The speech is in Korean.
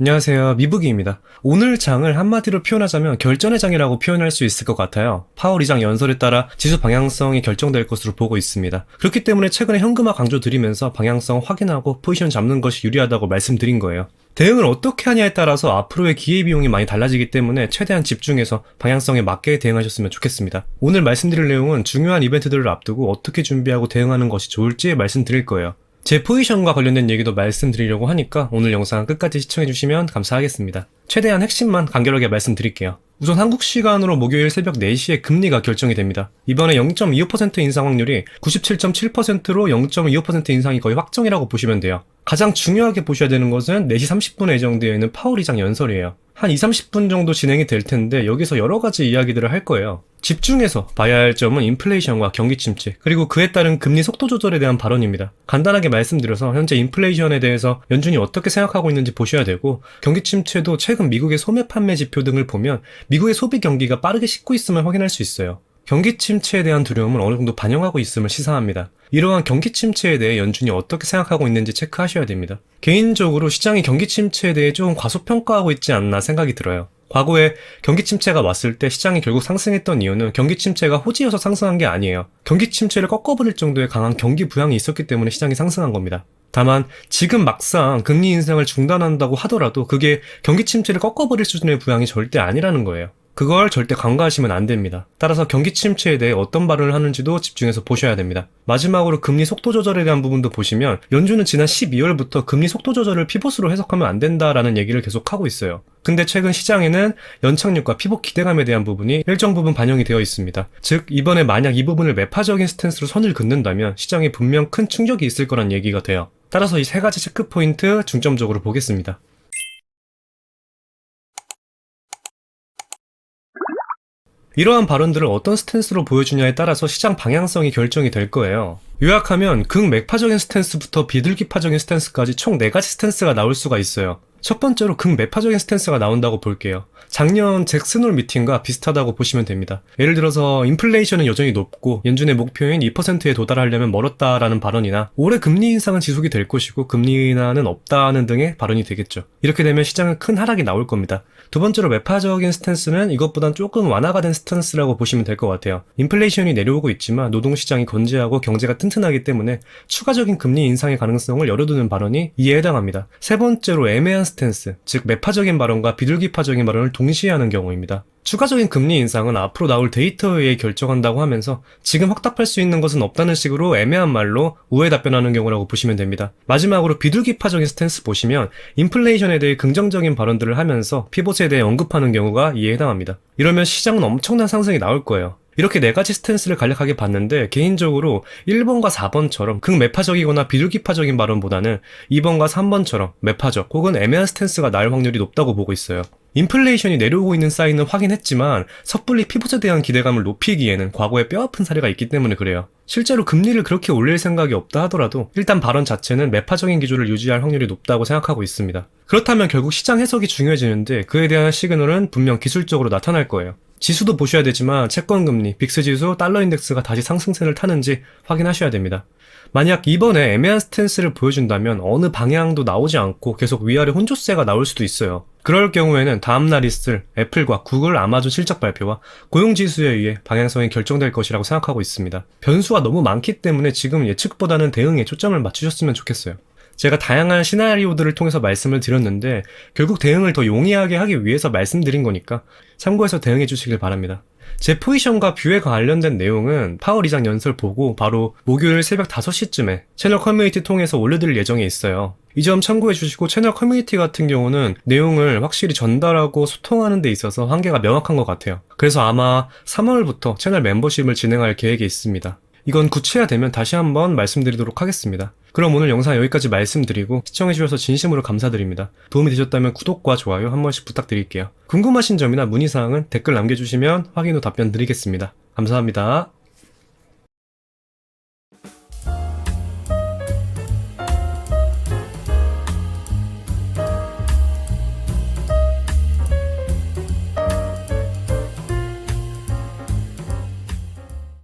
안녕하세요. 미북이입니다. 오늘 장을 한마디로 표현하자면 결전의 장이라고 표현할 수 있을 것 같아요. 파월 2장 연설에 따라 지수 방향성이 결정될 것으로 보고 있습니다. 그렇기 때문에 최근에 현금화 강조 드리면서 방향성 확인하고 포지션 잡는 것이 유리하다고 말씀드린 거예요. 대응을 어떻게 하냐에 따라서 앞으로의 기회비용이 많이 달라지기 때문에 최대한 집중해서 방향성에 맞게 대응하셨으면 좋겠습니다. 오늘 말씀드릴 내용은 중요한 이벤트들을 앞두고 어떻게 준비하고 대응하는 것이 좋을지 말씀드릴 거예요. 제 포지션과 관련된 얘기도 말씀드리려고 하니까 오늘 영상 끝까지 시청해주시면 감사하겠습니다. 최대한 핵심만 간결하게 말씀드릴게요. 우선 한국 시간으로 목요일 새벽 4시에 금리가 결정이 됩니다. 이번에 0.25% 인상 확률이 97.7%로 0.25% 인상이 거의 확정이라고 보시면 돼요. 가장 중요하게 보셔야 되는 것은 4시 30분에 예정되어 있는 파월 이장 연설이에요. 한 2, 30분 정도 진행이 될 텐데 여기서 여러 가지 이야기들을 할 거예요. 집중해서 봐야 할 점은 인플레이션과 경기 침체, 그리고 그에 따른 금리 속도 조절에 대한 발언입니다. 간단하게 말씀드려서 현재 인플레이션에 대해서 연준이 어떻게 생각하고 있는지 보셔야 되고 경기 침체도 최근 미국의 소매 판매 지표 등을 보면 미국의 소비 경기가 빠르게 식고 있음을 확인할 수 있어요. 경기 침체에 대한 두려움을 어느 정도 반영하고 있음을 시사합니다. 이러한 경기 침체에 대해 연준이 어떻게 생각하고 있는지 체크하셔야 됩니다. 개인적으로 시장이 경기 침체에 대해 조금 과소평가하고 있지 않나 생각이 들어요. 과거에 경기 침체가 왔을 때 시장이 결국 상승했던 이유는 경기 침체가 호지여서 상승한 게 아니에요. 경기 침체를 꺾어버릴 정도의 강한 경기 부양이 있었기 때문에 시장이 상승한 겁니다. 다만 지금 막상 금리 인상을 중단한다고 하더라도 그게 경기 침체를 꺾어버릴 수준의 부양이 절대 아니라는 거예요. 그걸 절대 간과하시면 안 됩니다. 따라서 경기 침체에 대해 어떤 발언을 하는지도 집중해서 보셔야 됩니다. 마지막으로 금리 속도 조절에 대한 부분도 보시면 연준은 지난 12월부터 금리 속도 조절을 피봇으로 해석하면 안 된다라는 얘기를 계속 하고 있어요. 근데 최근 시장에는 연착륙과 피봇 기대감에 대한 부분이 일정 부분 반영이 되어 있습니다. 즉 이번에 만약 이 부분을 매파적인 스탠스로 선을 긋는다면 시장에 분명 큰 충격이 있을 거란 얘기가 돼요. 따라서 이 세 가지 체크 포인트 중점적으로 보겠습니다. 이러한 발언들을 어떤 스탠스로 보여주냐에 따라서 시장 방향성이 결정이 될 거예요. 요약하면 극매파적인 스탠스부터 비둘기파적인 스탠스까지 총 4가지 스탠스가 나올 수가 있어요. 첫 번째로 극매파적인 스탠스가 나온다고 볼게요. 작년 잭슨홀 미팅과 비슷하다고 보시면 됩니다. 예를 들어서 인플레이션은 여전히 높고 연준의 목표인 2%에 도달하려면 멀었다라는 발언이나 올해 금리 인상은 지속이 될 것이고 금리 인하는 없다는 등의 발언이 되겠죠. 이렇게 되면 시장은 큰 하락이 나올 겁니다. 두 번째로 매파적인 스탠스는 이것보단 조금 완화가 된 스탠스라고 보시면 될 것 같아요. 인플레이션이 내려오고 있지만 노동시장이 건재하고 경제가 튼튼하기 때문에 추가적인 금리 인상의 가능성을 열어두는 발언이 이에 해당합니다. 세 번째로 애매한 스탠스, 즉 매파적인 발언과 비둘기파적인 발언을 동시에 하는 경우입니다. 추가적인 금리 인상은 앞으로 나올 데이터에 의해 결정한다고 하면서 지금 확답할 수 있는 것은 없다는 식으로 애매한 말로 우회 답변하는 경우라고 보시면 됩니다. 마지막으로 비둘기파적인 스탠스 보시면 인플레이션에 대해 긍정적인 발언들을 하면서 피봇에 대해 언급하는 경우가 이에 해당합니다. 이러면 시장은 엄청난 상승이 나올 거예요. 이렇게 네 가지 스탠스를 간략하게 봤는데 개인적으로 1번과 4번처럼 극매파적이거나 비둘기파적인 발언보다는 2번과 3번처럼 매파적 혹은 애매한 스탠스가 나올 확률이 높다고 보고 있어요. 인플레이션이 내려오고 있는 사인은 확인했지만 섣불리 피봇에 대한 기대감을 높이기에는 과거에 뼈아픈 사례가 있기 때문에 그래요. 실제로 금리를 그렇게 올릴 생각이 없다 하더라도 일단 발언 자체는 매파적인 기조를 유지할 확률이 높다고 생각하고 있습니다. 그렇다면 결국 시장 해석이 중요해지는데 그에 대한 시그널은 분명 기술적으로 나타날 거예요. 지수도 보셔야 되지만 채권 금리, 빅스 지수, 달러 인덱스가 다시 상승세를 타는지 확인하셔야 됩니다. 만약 이번에 애매한 스탠스를 보여준다면 어느 방향도 나오지 않고 계속 위아래 혼조세가 나올 수도 있어요. 그럴 경우에는 다음날 있을 애플과 구글, 아마존 실적 발표와 고용지수에 의해 방향성이 결정될 것이라고 생각하고 있습니다. 변수가 너무 많기 때문에 지금 예측보다는 대응에 초점을 맞추셨으면 좋겠어요. 제가 다양한 시나리오들을 통해서 말씀을 드렸는데 결국 대응을 더 용이하게 하기 위해서 말씀드린 거니까 참고해서 대응해 주시길 바랍니다. 제 포지션과 뷰에 관련된 내용은 파월 이장 연설 보고 바로 목요일 새벽 5시쯤에 채널 커뮤니티 통해서 올려드릴 예정에 있어요. 이 점 참고해 주시고 채널 커뮤니티 같은 경우는 내용을 확실히 전달하고 소통하는 데 있어서 한계가 명확한 것 같아요. 그래서 아마 3월부터 채널 멤버십을 진행할 계획이 있습니다. 이건 구체화되면 다시 한번 말씀드리도록 하겠습니다. 그럼 오늘 영상 여기까지 말씀드리고 시청해주셔서 진심으로 감사드립니다. 도움이 되셨다면 구독과 좋아요 한 번씩 부탁드릴게요. 궁금하신 점이나 문의사항은 댓글 남겨주시면 확인 후 답변 드리겠습니다. 감사합니다.